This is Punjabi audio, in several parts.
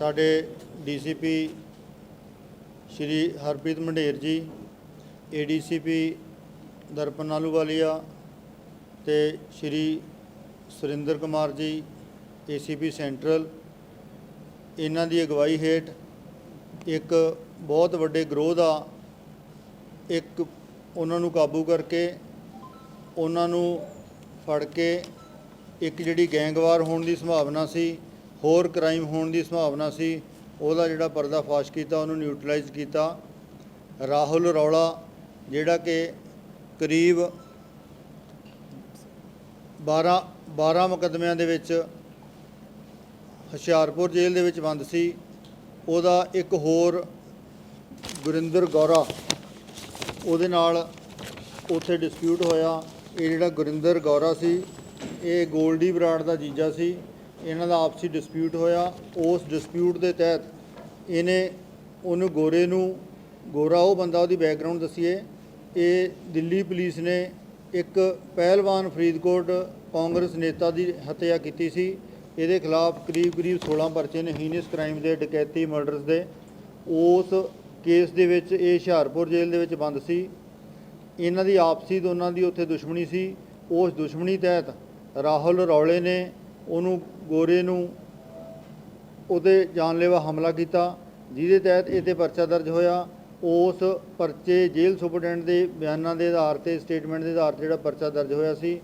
ਸਾਡੇ ਡੀਸੀਪੀ ਸ਼੍ਰੀ ਹਰਪ੍ਰੀਤ ਮੰਡੇਰ ਜੀ, ਏਡੀਸੀਪੀ ਦਰਪਨ ਆਲੂਵਾਲੀਆ ਤੇ ਸ਼੍ਰੀ ਸੁਰਿੰਦਰ ਕੁਮਾਰ ਜੀ, ਏਸੀਪੀ ਸੈਂਟਰਲ। ਇਹਨਾਂ ਦੀ ਅਗਵਾਈ ਹੇਠ ਇੱਕ ਬਹੁਤ ਵੱਡੇ ਗਰੋਹ ਦਾ ਇੱਕ ਉਹਨਾਂ ਨੂੰ ਕਾਬੂ ਕਰਕੇ ਉਹਨਾਂ ਨੂੰ ਫੜ ਕੇ ਇੱਕ ਜਿਹੜੀ ਗੈਂਗਵਾਰ ਹੋਣ ਦੀ ਸੰਭਾਵਨਾ ਸੀ ਹੋਰ ਕ੍ਰਾਈਮ ਹੋਣ ਦੀ ਸੰਭਾਵਨਾ ਸੀ, ਉਹਦਾ ਜਿਹੜਾ ਪਰਦਾਫਾਸ਼ ਕੀਤਾ, ਉਹਨੂੰ ਨਿਊਟਰਲਾਈਜ਼ ਕੀਤਾ। ਰਾਹੁਲ ਰੌਲਾ, ਜਿਹੜਾ ਕਿ ਕਰੀਬ 12 12 ਮੁਕੱਦਮਿਆਂ ਦੇ ਵਿੱਚ ਹੁਸ਼ਿਆਰਪੁਰ ਜੇਲ੍ਹ ਦੇ ਵਿੱਚ ਬੰਦ ਸੀ। ਉਹਦਾ ਇੱਕ ਹੋਰ ਗੁਰਿੰਦਰ ਗੌਰਾ, ਉਹਦੇ ਨਾਲ ਉੱਥੇ ਡਿਸਪਿਊਟ ਹੋਇਆ। ਇਹ ਜਿਹੜਾ ਗੁਰਿੰਦਰ ਗੌਰਾ ਸੀ, ਇਹ ਗੋਲਡੀ ਬਰਾੜ ਦਾ ਜੀਜਾ ਸੀ। ਇਹਨਾਂ ਦਾ ਆਪਸੀ ਡਿਸਪਿਊਟ ਹੋਇਆ। ਉਸ ਡਿਸਪਿਊਟ ਦੇ ਤਹਿਤ ਇਹਨੇ ਉਹਨੂੰ ਗੋਰੇ ਨੂੰ, ਗੋਰਾ ਉਹ ਬੰਦਾ ਉਹਦੀ ਬੈਕਗ੍ਰਾਉਂਡ ਦਸੀਏ। ਇਹ ਦਿੱਲੀ ਪੁਲਿਸ ਨੇ ਇੱਕ ਪਹਿਲਵਾਨ ਫਰੀਦਕੋਟ ਕਾਂਗਰਸ ਨੇਤਾ ਦੀ ਹੱਤਿਆ ਕੀਤੀ ਸੀ। ਇਹਦੇ ਖਿਲਾਫ ਕਰੀਬ ਕਰੀਬ 16 ਪਰਚੇ ਨੇ ਹੀਨਸ ਕ੍ਰਾਈਮ ਦੇ, ਡਕੈਤੀ ਮਰਡਰਸ ਦੇ। ਉਸ ਕੇਸ ਦੇ ਵਿੱਚ ਇਹ ਹੁਸ਼ਿਆਰਪੁਰ ਜੇਲ੍ਹ ਦੇ ਵਿੱਚ ਬੰਦ ਸੀ। ਇਹਨਾਂ ਦੀ ਆਪਸੀ ਦੋਨਾਂ ਦੀ ਉੱਥੇ ਦੁਸ਼ਮਣੀ ਸੀ। ਉਸ ਦੁਸ਼ਮਣੀ ਤਹਿਤ ਰਾਹੁਲ ਰੌਲੇ ਨੇ ਉਹਨੂੰ ਗੋਰੇ ਨੂੰ ਉਹਦੇ ਜਾਨਲੇਵਾ ਹਮਲਾ ਕੀਤਾ, ਜਿਹਦੇ ਤਹਿਤ ਇਹ 'ਤੇ ਪਰਚਾ ਦਰਜ ਹੋਇਆ। ਉਸ ਪਰਚੇ ਜੇਲ੍ਹ ਸੁਪਰਡੈਂਟ ਦੇ ਬਿਆਨਾਂ ਦੇ ਆਧਾਰ ਤੇ, ਸਟੇਟਮੈਂਟ ਦੇ ਆਧਾਰ ਤੇ ਜਿਹੜਾ ਪਰਚਾ ਦਰਜ ਹੋਇਆ ਸੀ,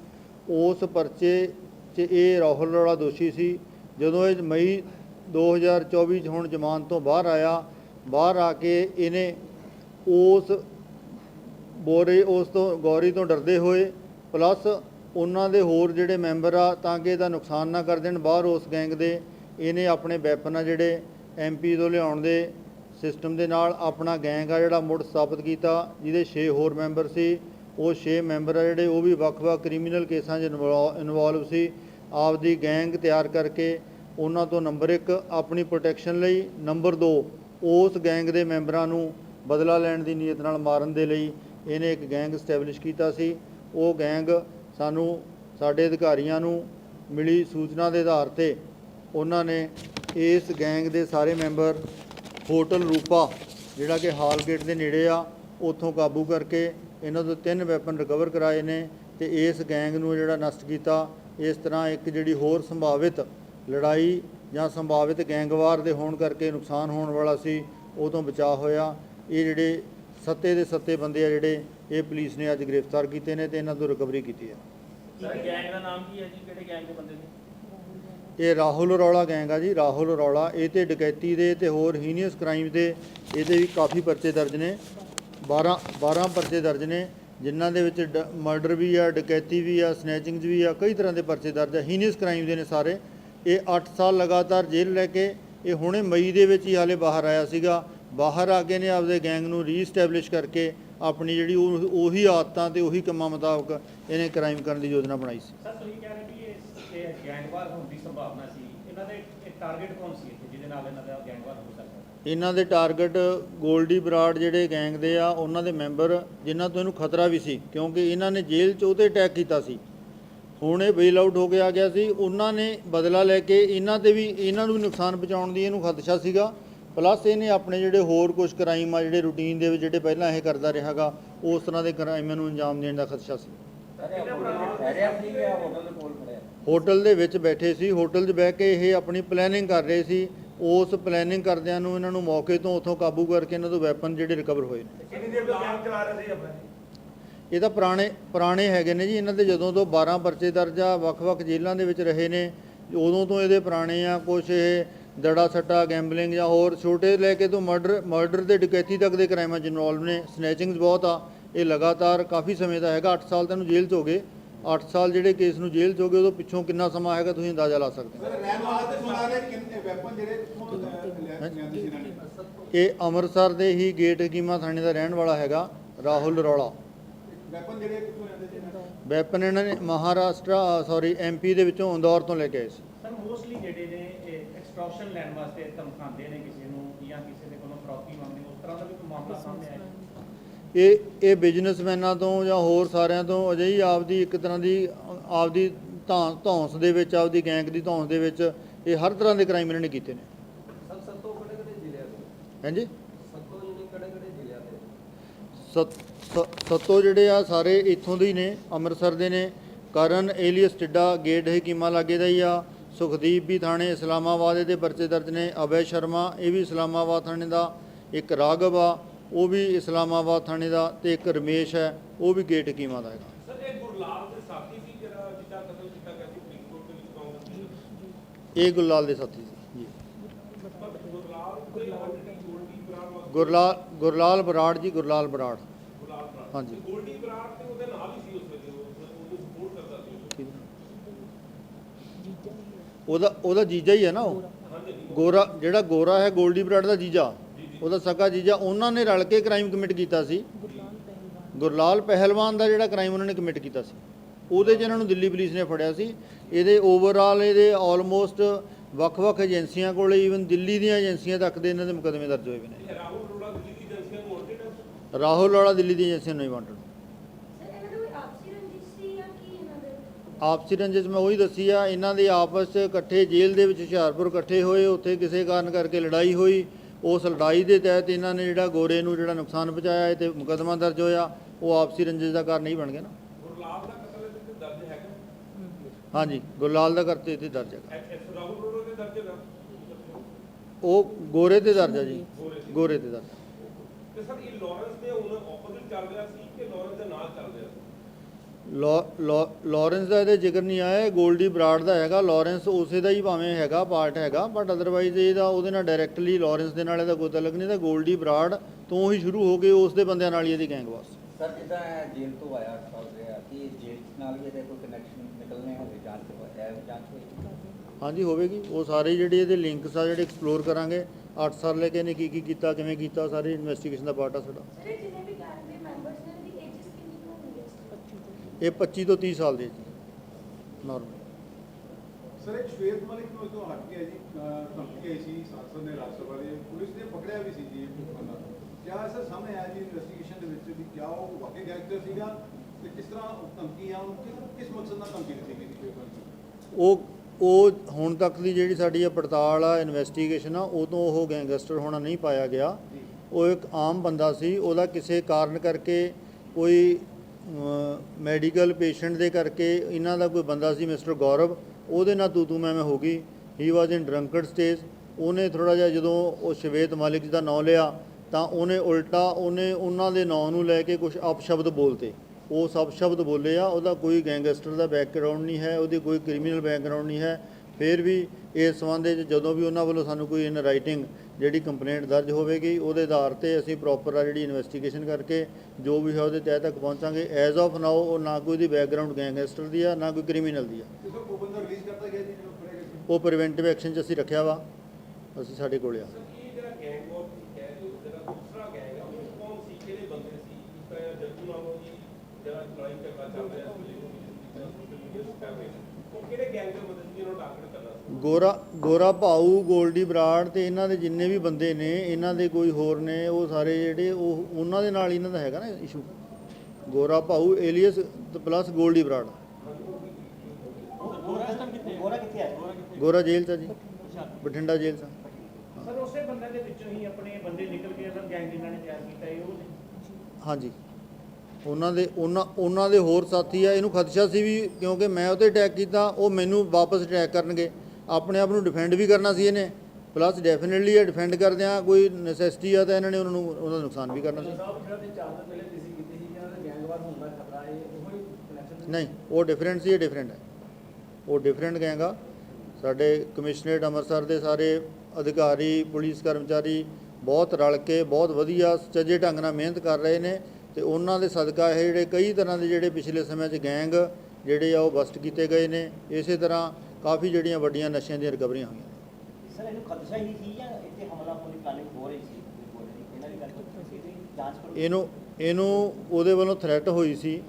ਉਸ ਪਰਚੇ 'ਚ ਇਹ ਰਾਹੁਲ ਰੌਲਾ ਦੋਸ਼ੀ ਸੀ। ਜਦੋਂ ਇਹ ਮਈ 2024 ਚ ਹੁਣ ਜ਼ਮਾਨਤ ਤੋਂ ਬਾਹਰ ਆਇਆ, ਬਾਹਰ ਆ ਕੇ ਇਹਨੇ ਉਸ ਬੋਰੇ, ਉਸ ਤੋਂ ਗੌਰੀ ਤੋਂ ਡਰਦੇ ਹੋਏ, ਪਲੱਸ ਉਹਨਾਂ ਦੇ ਹੋਰ ਜਿਹੜੇ ਮੈਂਬਰ ਆ, ਤਾਂ ਕਿ ਇਹਦਾ ਨੁਕਸਾਨ ਨਾ ਕਰ ਦੇਣ, ਬਾਹਰ ਉਸ ਗੈਂਗ ਦੇ ਇਹਨੇ ਆਪਣੇ ਵੈਪਨ ਆ ਜਿਹੜੇ ਐਮਪੀ ਤੋਂ ਲਿਆਉਣ ਦੇ ਸਿਸਟਮ ਦੇ ਨਾਲ ਆਪਣਾ ਗੈਂਗ ਆ ਜਿਹੜਾ ਮੁੜ ਸਥਾਪਿਤ ਕੀਤਾ, ਜਿਹਦੇ 6 ਹੋਰ ਮੈਂਬਰ ਸੀ। ਉਹ 6 ਮੈਂਬਰ ਆ ਜਿਹੜੇ ਉਹ ਵੀ ਵੱਖ-ਵੱਖ ਕ੍ਰਿਮੀਨਲ ਕੇਸਾਂ 'ਚ ਇਨਵੋਲਵ ਸੀ। ਆਪਦੀ ਗੈਂਗ ਤਿਆਰ ਕਰਕੇ ਉਹਨਾਂ ਤੋਂ ਨੰਬਰ 1 ਆਪਣੀ ਪ੍ਰੋਟੈਕਸ਼ਨ ਲਈ, ਨੰਬਰ 2 ਉਸ ਗੈਂਗ ਦੇ ਮੈਂਬਰਾਂ ਨੂੰ ਬਦਲਾ ਲੈਣ ਦੀ ਨੀਅਤ ਨਾਲ ਮਾਰਨ ਦੇ ਲਈ ਇਹਨੇ ਇੱਕ ਗੈਂਗ ਸਟੈਬਲਿਸ਼ ਕੀਤਾ ਸੀ। ਉਹ ਗੈਂਗ ਸਾਨੂੰ ਸਾਡੇ ਅਧਿਕਾਰੀਆਂ ਨੂੰ ਮਿਲੀ ਸੂਚਨਾ ਦੇ ਆਧਾਰ ਤੇ ਉਹਨਾਂ ਨੇ ਇਸ ਗੈਂਗ ਦੇ ਸਾਰੇ ਮੈਂਬਰ ਹੋਟਲ ਰੂਪਾ, ਜਿਹੜਾ ਕਿ ਹਾਲ ਗੇਟ ਦੇ ਨੇੜੇ ਆ, ਉੱਥੋਂ ਕਾਬੂ ਕਰਕੇ ਇਹਨਾਂ ਤੋਂ ਤਿੰਨ ਵੈਪਨ ਰਿਕਵਰ ਕਰਾਏ ਨੇ ਤੇ ਇਸ ਗੈਂਗ ਨੂੰ ਜਿਹੜਾ ਨਸ਼ਟ ਕੀਤਾ, ਇਸ ਤਰ੍ਹਾਂ ਇੱਕ ਜਿਹੜੀ ਹੋਰ ਸੰਭਾਵਿਤ ਲੜਾਈ ਜਾਂ ਸੰਭਾਵਿਤ ਗੈਂਗਵਾਰ ਦੇ ਹੋਣ ਕਰਕੇ ਨੁਕਸਾਨ ਹੋਣ ਵਾਲਾ ਸੀ, ਉਹ ਤੋਂ ਬਚਾਅ ਹੋਇਆ। ਇਹ ਜਿਹੜੇ ਸੱਤੇ ਦੇ ਸੱਤੇ ਬੰਦੇ ਆ ਜਿਹੜੇ, ਇਹ ਪੁਲਿਸ ਨੇ ਅੱਜ ਗ੍ਰਿਫਤਾਰ ਕੀਤੇ ਨੇ ਤੇ ਇਹਨਾਂ ਤੋਂ ਰਿਕਵਰੀ ਕੀਤੀ ਹੈ। ਗੈਂਗ ਦਾ ਨਾਮ ਕੀ ਹੈ ਜੀ? ਕਿਹੜੇ ਗੈਂਗ ਦੇ ਬੰਦੇ ਨੇ? ਇਹ ਰਾਹੁਲ ਰੌਲਾ ਗੈਂਗ ਆ ਜੀ ਰਾਹੁਲ ਰੌਲਾ ਇਹ ਤੇ ਡਕੈਤੀ ਦੇ ਤੇ ਹੋਰ ਹੀਨੀਅਸ ਕ੍ਰਾਈਮ ਦੇ ਇਹਦੇ ਵੀ ਕਾਫੀ ਪਰਚੇ ਦਰਜ ਨੇ। 12 12 ਪਰਚੇ ਦਰਜ ਨੇ ਜਿਨ੍ਹਾਂ ਦੇ ਵਿੱਚ ਮਰਡਰ ਵੀ ਆ ਡਕੈਤੀ ਵੀ ਆ ਸਨੈਚਿੰਗਸ ਵੀ ਆ ਕਈ ਤਰ੍ਹਾਂ ਦੇ ਪਰਚੇ ਦਰਜ ਆ। ਹੀਨੀਅਸ ਕ੍ਰਾਈਮ ਦੇ ਨੇ ਸਾਰੇ। ਇਹ 8 ਸਾਲ ਲਗਾਤਾਰ ਜੇਲ੍ਹ ਲੈ ਕੇ ਇਹ ਹੁਣੇ ਮਈ ਦੇ ਵਿੱਚ ਹੀ ਹਾਲੇ ਬਾਹਰ ਆਇਆ ਸੀਗਾ। ਬਾਹਰ ਆ ਕੇ ਨੇ ਆਪਦੇ ਗੈਂਗ ਨੂੰ ਰੀਸਟੈਬਲਿਸ਼ ਕਰਕੇ ਆਪਣੀ ਜਿਹੜੀ ਉਹ- ਉਹੀ ਆਦਤਾਂ ਤੇ ਉਹੀ ਕੰਮਾਂ ਮੁਤਾਬਕ ਇਹਨੇ ਕ੍ਰਾਈਮ ਕਰਨ ਦੀ ਯੋਜਨਾ ਬਣਾਈ ਸੀ। ਸਰ ਤੁਸੀਂ ਕਹਿ ਰਹੇ ਵੀ ਇਹ ਇਹ ਗੈਂਗਵਾਰ ਹੋਣ ਦੀ ਸੰਭਾਵਨਾ ਸੀ। ਇਹਨਾਂ ਦੇ ਟਾਰਗੇਟ ਕੌਣ ਸੀ ਇੱਥੇ ਜਿਹਦੇ ਨਾਲ ਇਹਨਾਂ ਦਾ ਗੈਂਗਵਾਰ ਹੋ ਸਕਦਾ? ਇਹਨਾਂ ਦੇ ਟਾਰਗੇਟ ਗੋਲਡੀ ਬਰਾੜ ਜਿਹੜੇ ਗੈਂਗ ਦੇ ਆ ਉਹਨਾਂ ਦੇ ਮੈਂਬਰ ਜਿਨ੍ਹਾਂ ਤੋਂ ਇਹਨੂੰ ਖਤਰਾ ਵੀ ਸੀ ਕਿਉਂਕਿ ਇਹਨਾਂ ਨੇ ਜੇਲ੍ਹ 'ਚ ਉਹਤੇ ਅਟੈਕ ਕੀਤਾ ਸੀ। ਹੁਣ ਇਹ ਬੇਲ ਆਊਟ ਹੋ ਕੇ ਆ ਗਿਆ ਸੀ ਉਹਨਾਂ ਨੇ ਬਦਲਾ ਲੈ ਕੇ ਇਹਨਾਂ ਤੇ ਵੀ ਇਹਨਾਂ ਨੂੰ ਵੀ ਨੁਕਸਾਨ ਪਹੁੰਚਾਉਣ ਦੀ ਇਹਨੂੰ ਖਦਸ਼ਾ ਸੀਗਾ। ਪਲੱਸ ਇਹਨੇ ਆਪਣੇ ਜਿਹੜੇ ਹੋਰ ਕੁਝ ਕ੍ਰਾਈਮ ਆ ਜਿਹੜੇ ਰੂਟੀਨ ਦੇ ਵਿੱਚ ਜਿਹੜੇ ਪਹਿਲਾਂ ਇਹ ਕਰਦਾ ਰਿਹਾਗਾ ਉਸ ਤਰ੍ਹਾਂ ਦੇ ਕ੍ਰਾਈਮਾਂ ਨੂੰ ਅੰਜਾਮ ਦੇਣ ਦਾ ਖਦਸ਼ਾ ਸੀ। ਹੋਟਲ ਦੇ ਵਿੱਚ ਬੈਠੇ ਸੀ ਹੋਟਲ 'ਚ ਬਹਿ ਕੇ ਇਹ ਆਪਣੀ ਪਲੈਨਿੰਗ ਕਰ ਰਹੇ ਸੀ। ਉਸ ਪਲੈਨਿੰਗ ਕਰਦਿਆਂ ਨੂੰ ਇਹਨਾਂ ਨੂੰ ਮੌਕੇ ਤੋਂ ਉੱਥੋਂ ਕਾਬੂ ਕਰਕੇ ਇਹਨਾਂ ਤੋਂ ਵੈਪਨ ਜਿਹੜੇ ਰਿਕਵਰ ਹੋਏ ਨੇ। ਕਿੰਨੀ ਦੇਰ ਤੋਂ ਗੈਂਗ ਚਲਾ ਰਹੇ ਸੀ ਆਪਣਾ? ਇਹ ਤਾਂ ਪੁਰਾਣੇ ਪੁਰਾਣੇ ਹੈਗੇ ਨੇ ਜੀ ਇਹਨਾਂ ਦੇ ਜਦੋਂ ਤੋਂ 12 ਪਰਚੇ ਦਰਜ ਆ ਵੱਖ-ਵੱਖ ਜੇਲ੍ਹਾਂ ਦੇ ਵਿੱਚ ਰਹੇ ਨੇ ਉਦੋਂ ਤੋਂ ਇਹਦੇ ਪੁਰਾਣੇ ਆ ਕੁਝ ਇਹ ਦੜਾ ਸੱਟਾ ਗੈਂਬਲਿੰਗ ਜਾਂ ਹੋਰ ਛੋਟੇ ਲੈ ਕੇ ਤੋਂ ਮਰਡਰ ਮਰਡਰ ਤੇ ਡਕੈਤੀ ਤੱਕ ਦੇ ਕ੍ਰਾਈਮਾਂ 'ਚ ਇਨਵੋਲਵ ਨੇ। ਸਨੈਚਿੰਗਸ ਬਹੁਤ ਆ। ਇਹ ਲਗਾਤਾਰ ਕਾਫੀ ਸਮੇਂ ਦਾ ਹੈਗਾ। 8 ਸਾਲ ਤੈਨੂੰ ਜੇਲ੍ਹ 'ਚ ਹੋ ਗਏ। 8 ਸਾਲ ਜਿਹੜੇ ਕੇਸ ਨੂੰ ਜੇਲ੍ਹ 'ਚ ਹੋ ਗਏ ਉਦੋਂ ਪਿੱਛੋਂ ਕਿੰਨਾ ਸਮਾਂ ਹੈਗਾ ਤੁਸੀਂ ਅੰਦਾਜ਼ਾ ਲਾ ਸਕਦੇ ਹੋ? ਇਹ ਅੰਮ੍ਰਿਤਸਰ ਦੇ ਹੀ ਗੇਟ ਹਕੀਮਾ ਥਾਣੇ ਦਾ ਰਹਿਣ ਵਾਲਾ ਹੈਗਾ ਰਾਹੁਲ ਰੌਲਾ। ਵੈਪਨ ਜਿਹੜੇ ਕਿੱਥੋਂ ਲਿਆਂਦੇ ਸੀ ਇਹਨਾਂ ਨੇ? ਵੈਪਨ ਇਹਨਾਂ ਨੇ ਮਹਾਰਾਸ਼ਟਰ ਸੌਰੀ ਐਮਪੀ ਦੇ ਵਿੱਚੋਂ ਇੰਦੌਰ ਤੋਂ ਲੈ ਕੇ ਆਏ ਸੀ। ਸਰ ਮੋਸਟਲੀ ਜਿਹੜੇ ਐਕਸਟ੍ਰੈਕਸ਼ਨ ਲੈਣ ਵਾਸਤੇ ਧਮਕਾਉਂਦੇ ਨੇ ਕਿਸੇ ਨੂੰ ਜਾਂ ਕਿਸੇ ਦੇ ਕੋਲੋਂ ਫਰੋਕੀ ਮੰਗਦੇ ਉਸ ਤਰ੍ਹਾਂ ਦਾ ਵੀ ਕੋਈ ਮਾਮਲਾ ਸਾਹਮਣੇ ਆਇਆ। ਇਹ ਇਹ ਬਿਜ਼ਨਸਮੈਨਾਂ ਤੋਂ ਜਾਂ ਹੋਰ ਸਾਰਿਆਂ ਤੋਂ ਅਜਿਹੀ ਆਪਦੀ ਇੱਕ ਤਰ੍ਹਾਂ ਦੀ ਆਪਦੀ ਧੌਂ ਧੌਂਸ ਦੇ ਵਿੱਚ ਆਪਦੀ ਗੈਂਗ ਦੀ ਧੌਂਸ ਦੇ ਵਿੱਚ ਇਹ ਹਰ ਤਰ੍ਹਾਂ ਦੇ ਕ੍ਰਾਈਮ ਇਹਨਾਂ ਨੇ ਕੀਤੇ ਨੇ। ਹਾਂਜੀ? ਸੱਤੋਂ ਜਿਹੜੇ ਕਿਹੜੇ ਕਿਹੜੇ ਜ਼ਿਲ੍ਹਿਆਂ ਦੇ? ਸਤ ਸ- ਸੱਤੋ ਜਿਹੜੇ ਆ ਸਾਰੇ ਇੱਥੋਂ ਦੇ ਹੀ ਨੇ ਅੰਮ੍ਰਿਤਸਰ ਦੇ ਨੇ। ਕਰਨ ਏਲੀਅਸ ਟਿੱਡਾ ਗੇਟ ਹਕੀਮਾ ਲਾਗੇ ਦਾ ਹੀ ਆ। ਸੁਖਦੀਪ ਵੀ ਥਾਣੇ ਇਸਲਾਮਾਬਾਦ ਦੇ ਪਰਚੇ ਦਰਜ ਨੇ ਅਭੈ ਸ਼ਰਮਾ ਇਹ ਵੀ ਇਸਲਾਮਾਬਾਦ ਥਾਣੇ ਦਾ ਇੱਕ ਰਾਘਵ ਆ ਉਹ ਵੀ ਇਸਲਾਮਾਬਾਦ ਥਾਣੇ ਦਾ ਤੇ ਇੱਕ ਰਮੇਸ਼ ਹੈ ਉਹ ਵੀ ਗੇਟ ਹਕੀਮਾ ਦਾ ਹੈਗਾ। ਸਰ ਇਹ ਗੁਰਲਾਲ ਦੇ ਸਾਥੀ ਸੀ ਜਿਹੜਾ ਜਿੱਤਾ ਕਤਲ ਕੀਤਾ ਗਿਆ ਸੀ ਫਰੀਦਕੋਟ ਦੇ ਵਿੱਚ ਕਾਂਗਰਸ ਦੇ ਇਹ ਗੁਰਲਾਲ ਦੇ ਸਾਥੀ ਸੀ ਜੀ। ਗੁਰਲਾਲ ਗੁਰਲਾਲ ਬਰਾੜ ਜੀ ਗੁਰਲਾਲ ਬਰਾੜ। ਗੁਰਲਾਲ ਬਰਾੜ। ਹਾਂਜੀ। ਗੋਲਡੀ ਬਰਾੜ ਤੇ ਉਹਦੇ ਨਾਲ ਹੀ ਸੀ ਉਸ ਵੇਲੇ ਉਹ ਉਹਨੂੰ ਸਪੋਰਟ ਕਰਦਾ ਸੀ ਉਹਦਾ ਉਹਦਾ ਜੀਜਾ ਹੀ ਹੈ ਨਾ ਉਹ। ਗੋਰਾ, ਜਿਹੜਾ ਗੋਰਾ ਹੈ 골ਡੀ ਬਰਾੜ ਦਾ ਜੀਜਾ। ਉਹਦਾ ਸਕਾ ਜੀਜਾ। ਉਹਨਾਂ ਨੇ ਰਲ ਕੇ ਕ੍ਰਾਈਮ ਕਮਿਟ ਕੀਤਾ ਸੀ। ਗੁਰਲਾਲ ਪਹਿਲਵਾਨ ਦਾ ਜਿਹੜਾ ਕ੍ਰਾਈਮ ਉਹਨਾਂ ਨੇ ਕਮਿਟ ਕੀਤਾ ਸੀ। ਉਹਦੇ 'ਚ ਇਹਨਾਂ ਨੂੰ ਦਿੱਲੀ ਪੁਲਿਸ ਨੇ ਫੜਿਆ ਸੀ। ਇਹਦੇ ਓਵਰਆਲ ਇਹਦੇ ਆਲਮੋਸਟ ਵੱਖ-ਵੱਖ ਏਜੰਸੀਆਂ ਕੋਲੇ ਈਵਨ ਦਿੱਲੀ ਦੀਆਂ ਏਜੰਸੀਆਂ ਤੱਕ ਦੇ ਇਹਨਾਂ ਦੇ ਮੁਕੱਦਮੇ ਦਰਜ ਹੋਏ ਨੇ। ਰਾਹੁਲ ਅਰੋੜਾ ਦਿੱਲੀ ਦੀ ਏਜੰਸੀਆਂ ਨੂੰ ਆਡਿਟ ਰਾਹੁਲ ਵਾਲਾ ਦਿੱਲੀ ਦੀ ਏਜੰਸੀ ਨੂੰ ਹੀ ਵਾਂਟਡ ਸਰ ਇਹਨਾਂ ਦੀ ਕੋਈ ਆਪਸੀ ਰੰਜਿਸ਼ ਸੀ ਜਾਂ ਕੀ ਇਹਨਾਂ ਦੇ ਆਪਸੀ ਰੰਜਿਸ਼ ਮੈਂ ਉਹੀ ਦੱਸੀ ਆ ਇਹਨਾਂ ਦੇ ਆਪਸ 'ਚ ਇਕੱਠੇ ਜੇਲ੍ਹ ਦੇ ਵਿੱਚ ਹੁਸ਼ਿਆਰਪੁਰ ਇਕੱਠੇ ਹੋਏ ਉੱਥੇ ਕਿਸੇ ਕਾਰਨ ਕਰਕੇ ਲੜਾਈ ਹੋਈ। ਉਸ ਲੜਾਈ ਦੇ ਤਹਿਤ ਇਹਨਾਂ ਨੇ ਜਿਹੜਾ ਗੋਰੇ ਨੂੰ ਜਿਹੜਾ ਨੁਕਸਾਨ ਪਹੁੰਚਾਇਆ ਇਹ ਤੇ ਮੁਕੱਦਮਾ ਦਰਜ ਹੋਇਆ ਉਹ ਆਪਸੀ ਰੰਜਿਸ਼ ਦਾ ਕਾਰਨ ਨਹੀਂ ਬਣ ਗਿਆ ਨਾ। ਗੁਰਲਾਲ ਦਾ ਕਤਲ ਇਹਦੇ ਤੇ ਦਰਜ ਹੈਗਾ? ਹਾਂਜੀ ਗੁਰਲਾਲ ਦਾ ਕਰਤੇ ਤੇ ਦਰਜ ਹੈਗਾ। ਐ- ਐਸ ਰਾਹੁਲ ਅਰੋੜਾ ਦੇ ਦਰਜ ਹੈਗਾ? ਉਹ ਗੋਰੇ ਤੇ ਦਰਜ ਹੈ ਜੀ। ਗੋਰੇ ਤੇ। ਦਰਜ ਤੇ ਸਰ ਇਹ ਲਾਰੈਂਸ ਦੇ ਹੁਣ ਆਪੋਜ਼ਿਟ ਚੱਲ ਰਿਹਾ ਸੀ ਕਿ ਲਾਰੈਂਸ ਦੇ ਨਾਲ ਚੱਲ ਰਿਹਾ ਸੀ? ਲਾਰੈਂਸ ਦਾ ਇਹਦੇ ਜ਼ਿਕਰ ਨਹੀਂ ਆਇਆ ਇਹ ਗੋਲਡੀ ਬਰਾੜ ਦਾ ਹੈਗਾ ਲਾਰੈਂਸ ਉਸੇ ਦਾ ਹੀ ਭਾਵੇਂ ਹੈਗਾ ਪਾਰਟ ਹੈਗਾ ਬਟ ਅਦਰਵਾਈਜ਼ ਇਹਦਾ ਉਹਦੇ ਨਾਲ ਡਾਇਰੈਕਟਲੀ ਲਾਰੈਂਸ ਦੇ ਨਾਲ ਇਹਦਾ ਕੋਈ ਤਾਲੁਕ ਨਹੀਂ ਤਾਂ ਗੋਲਡੀ ਬਰਾੜ ਤੋਂ ਹੀ ਸ਼ੁਰੂ ਹੋ ਕੇ ਉਸ ਦੇ ਬੰਦਿਆਂ ਨਾਲ ਹੀ ਇਹਦੀ ਗੈਂਗਵਾਸ ਸਰ ਜਿੱਦਾਂ ਜੇਲ੍ਹ ਤੋਂ ਆਇਆ ਸਾਲ ਰਿਹਾ ਕਿ ਜੇਲ੍ਹ ਨਾਲ ਵੀ ਇਹਦੇ ਕੋਈ ਕਨੈਕਸ਼ਨ ਨਿਕਲਨੇ ਹੋਵੇ ਜਾਂਚ ਤੋਂ ਇਹ ਜਾਂਚ ਹੋਈ? ਹਾਂਜੀ ਹੋਵੇਗੀ। ਉਹ ਸਾਰੇ ਜਿਹੜੇ ਇਹਦੇ ਲਿੰਕਸ ਆ ਜਿਹੜੇ ਐਕਸਪਲੋਰ ਕਰਾਂਗੇ 8 ਸਾਲ ਲੈ ਕੇ ਇਹਨੇ ਕੀ ਕੀ ਕੀਤਾ ਕਿਵੇਂ ਕੀਤਾ ਸਾਰੇ ਇਨਵੈਸਟੀਗੇਸ਼ਨ ਦਾ ਪਾਰਟ ਆ ਸਾਡਾ ਸਰ ਇਹ ਜਿੰਨੇ ਵੀ ਗੈਂਗ ਦੇ ਮੈਂਬਰਸ ਨੇ ਇਹਨਾਂ ਦੀ ਏਜਸ ਕਿੰਨੀ ਕੁ ਹੋਣਗੇ ਇਹ 25 ਤੋਂ 30 ਸਾਲ ਦੇ ਜੀ। ਨਾਰਮਲ ਸਰ ਇੱਕ ਸ਼ਵੇਤ ਮਲਿਕ ਨੂੰ ਤੋਂ ਹਟ ਕੇ ਜੀ ਧਮਕੀ ਆਈ ਸੀ ਸਾਂਸਦ ਨੇ ਰਾਜ ਸਭਾ ਦੇ ਪੁਲਿਸ ਨੇ ਪਕੜਿਆ ਵੀ ਸੀ ਜੀ ਇਹ ਬੰਦਾ ਕਿਆ ਸਰ ਸਾਹਮਣੇ ਆਇਆ ਜੀ ਇਨਵੈਸਟੀਗੇਸ਼ਨ ਦੇ ਵਿੱਚ ਵੀ ਕਿਆ ਉਹ ਵਾਕਈ ਗੈਂਗਸਟਰ ਸੀਗਾ ਤੇ ਕਿਸ ਤਰ੍ਹਾਂ ਉਹ ਧਮਕੀ ਆ ਉਹਨੂੰ ਕਿਸ ਕਿਸ ਮਕਸਦ ਨਾਲ ਧਮਕੀ ਦਿੱਤੀ ਗਈ ਸੀ? ਉਹ ਉਹ ਹੁਣ ਤੱਕ ਦੀ ਜਿਹੜੀ ਸਾਡੀ ਇਹ ਪੜਤਾਲ ਆ ਇਨਵੈਸਟੀਗੇਸ਼ਨ ਆ ਉਦੋਂ ਉਹ ਗੈਂਗਸਟਰ ਹੋਣਾ ਨਹੀਂ ਪਾਇਆ ਗਿਆ। ਉਹ ਇੱਕ ਆਮ ਬੰਦਾ ਸੀ ਉਹਦਾ ਕਿਸੇ ਕਾਰਨ ਕਰਕੇ ਕੋਈ ਮੈਡੀਕਲ ਪੇਸ਼ੈਂਟ ਦੇ ਕਰਕੇ ਇਹਨਾਂ ਦਾ ਕੋਈ ਬੰਦਾ ਸੀ ਮਿਸਟਰ ਗੌਰਵ, ਉਹਦੇ ਨਾਲ ਤੂੰ ਤੂੰ ਮੈਂ ਮੈਂ ਹੋ ਗਈ। ਹੀ ਵਾਸ ਇਨ ਡਰੰਕਡ ਸਟੇਜ ਉਹਨੇ ਥੋੜਾ ਜਿਹਾ ਜਦੋਂ ਉਹ ਸ਼ਵੇਤ ਮਾਲਿਕ ਦਾ ਨਾਂ ਲਿਆ, ਤਾਂ ਉਹਨੇ ਉਲਟਾ ਉਹਨੇ ਉਹਨਾਂ ਦੇ ਨਾਂ ਨੂੰ ਲੈ ਕੇ ਕੁਝ ਅਪਸ਼ਬਦ ਬੋਲਤੇ। ਉਹ ਸਭ ਸ਼ਬਦ ਬੋਲੇ ਆ, ਉਹਦਾ ਕੋਈ ਗੈਂਗਸਟਰ ਦਾ ਬੈਕਗ੍ਰਾਉਂਡ ਨਹੀਂ ਹੈ, ਉਹਦੀ ਕੋਈ ਕ੍ਰਿਮੀਨਲ ਬੈਕਗ੍ਰਾਉਂਡ ਨਹੀਂ ਹੈ। ਫਿਰ ਵੀ ਇਸ ਸੰਬੰਧ ਵਿੱਚ ਜਦੋਂ ਵੀ ਉਹਨਾਂ ਵੱਲੋਂ ਸਾਨੂੰ ਕੋਈ ਇਨ ਰਾਈਟਿੰਗ ਜਿਹੜੀ ਕੰਪਲੇਂਟ ਦਰਜ ਹੋਵੇਗੀ ਉਹਦੇ ਆਧਾਰ ਤੇ ਅਸੀਂ ਪ੍ਰੋਪਰ ਆ ਜਿਹੜੀ ਇਨਵੈਸਟੀਗੇਸ਼ਨ ਕਰਕੇ ਜੋ ਵੀ ਹੈ ਉਹਦੇ ਤਹਿ ਤੱਕ ਪਹੁੰਚਾਂਗੇ। ਐਜ਼ ਆਫ ਨਾਓ ਉਹ ਨਾ ਕੋਈ ਦੀ ਬੈਕਗ੍ਰਾਉਂਡ ਗੈਂਗਸਟਰ ਦੀ ਆ ਨਾ ਕੋਈ ਕ੍ਰਿਮੀਨਲ ਦੀ ਆ। ਉਹ ਪ੍ਰੀਵੈਂਟਿਵ ਐਕਸ਼ਨ 'ਚ ਅਸੀਂ ਰੱਖਿਆ ਵਾ। ਅਸੀਂ ਸਾਡੇ ਕੋਲੇ ਆ। ਜਿਹੜਾ ਲੜਾਈ ਚੱਲ ਰਿਹਾ ਸੀ? ਸੋਸ਼ਲ ਮੀਡੀਆ ਤੇ ਕਰ ਰਹੇ ਉਹ ਕਿਹੜੇ ਗੈਂਗ ਦੇ ਬੰਦੇ ਸੀ ਜਿਹਨੂੰ ਟਾਰਗੇਟ ਕਰਨਾ ਸੀ? ਗੋਰਾ ਗੋਰਾ ਭਾਊ 골ਡੀ ਬਰਾੜ ਤੇ ਇਹਨਾਂ ਦੇ ਜਿੰਨੇ ਵੀ ਬੰਦੇ ਨੇ ਇਹਨਾਂ ਦੇ ਕੋਈ ਹੋਰ ਨੇ ਉਹ ਸਾਰੇ ਜਿਹੜੇ ਉਹ ਉਹਨਾਂ ਦੇ ਨਾਲ ਹੀ ਇਹਨਾਂ ਦਾ ਹੈਗਾ ਨਾ ਇਸ਼ੂ ਗੋਰਾ ਭਾਊ ਏਲੀਅਸ ਪਲੱਸ 골ਡੀ ਬਰਾੜ। ਗੋਰਾ ਕਿੱਥੇ ਹੈ ਗੋਰਾ ਜੇਲ੍ਹ 'ਚ ਆ ਜੀ। ਬਠਿੰਡਾ ਜੇਲ੍ਹ 'ਚ। ਸਰ ਉਸੇ ਬੰਦੇ ਦੇ ਵਿੱਚੋਂ ਹੀ ਆਪਣੇ ਬੰਦੇ ਨਿਕਲ ਕੇ ਸਰ ਗੈਂਗ ਇਹਨਾਂ ਨੇ ਤਿਆਰ ਕੀਤਾ ਇਹ ਉਹ ਨੇ? ਹਾਂਜੀ। ਉਹਨਾਂ ਦੇ, ਉਹਨਾਂ ਉਹਨਾਂ ਦੇ ਹੋਰ ਸਾਥੀ ਆ, ਇਹਨੂੰ ਖਦਸ਼ਾ ਸੀ ਵੀ ਕਿਉਂਕਿ ਮੈਂ ਉਹਤੇ ਅਟੈਕ ਕੀਤਾ, ਉਹ ਮੈਨੂੰ ਵਾਪਸ ਅਟੈਕ ਕਰਨਗੇ। ਆਪਣੇ ਆਪ ਨੂੰ ਡਿਫੈਂਡ ਵੀ ਕਰਨਾ ਸੀ ਇਹਨੇ। ਪਲੱਸ ਡੈਫੀਨਿਟਲੀ ਇਹ ਡਿਫੈਂਡ ਕਰਦਿਆਂ ਕੋਈ ਨੈਸੈਸਿਟੀ ਆ ਤਾਂ ਇਹਨਾਂ ਨੇ ਉਹਨਾਂ ਨੂੰ, ਉਹਨਾਂ ਦਾ ਨੁਕਸਾਨ ਵੀ ਕਰਨਾ ਸੀ। ਨਹੀਂ, ਉਹ ਡਿਫਰੈਂਟ ਸੀ, ਇਹ ਡਿਫਰੈਂਟ ਹੈ। ਉਹ ਡਿਫਰੈਂਟ ਗੈਂਗਾ ਸਾਡੇ ਕਮਿਸ਼ਨਰੇਟ ਅੰਮ੍ਰਿਤਸਰ ਦੇ ਸਾਰੇ ਅਧਿਕਾਰੀ, ਪੁਲਿਸ ਕਰਮਚਾਰੀ ਬਹੁਤ ਰਲ ਕੇ, ਬਹੁਤ ਵਧੀਆ, ਸੁਚੱਜੇ ਢੰਗ ਨਾਲ ਮਿਹਨਤ ਕਰ ਰਹੇ ਨੇ। ਤੇ ਉਹਨਾਂ ਦੇ ਸਦਕਾ ਇਹ ਜਿਹੜੇ ਕਈ ਤਰ੍ਹਾਂ ਦੇ ਜਿਹੜੇ ਪਿਛਲੇ ਸਮੇਂ 'ਚ ਗੈਂਗ ਜਿਹੜੇ ਆ ਉਹ ਬਸਟ ਕੀਤੇ ਗਏ ਨੇ ਇਸੇ ਤਰ੍ਹਾਂ ਕਾਫੀ ਜਿਹੜੀਆਂ ਵੱਡੀਆਂ ਨਸ਼ਿਆਂ ਦੀਆਂ ਰਿਕਵਰੀਆਂ ਹੋਈਆਂ ਸਰ ਇਹਨੂੰ ਖਦਸ਼ਾ ਹੀ ਸੀ ਜਾਂ ਇੱਥੇ ਹਮਲਾ ਹੋਣ ਦੀ ਪਲਾਨਿੰਗ ਹੋ ਰਹੀ ਸੀ? ਕੋਈ ਇਹਨਾਂ ਉਹਦੇ ਵੱਲੋਂ ਥ੍ਰੈਟ ਹੋਈ ਸੀ।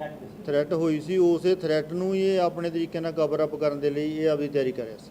ਥ੍ਰੈਟ ਹੋਈ ਸੀ ਉਸੇ ਥ੍ਰੈਟ ਨੂੰ ਹੀ ਇਹ ਆਪਣੇ ਤਰੀਕੇ ਨਾਲ ਕਵਰ ਅਪ ਕਰਨ ਦੇ ਲਈ ਇਹ ਆਪਦੀ ਤਿਆਰੀ ਕਰ ਰਿਹਾ ਸੀ।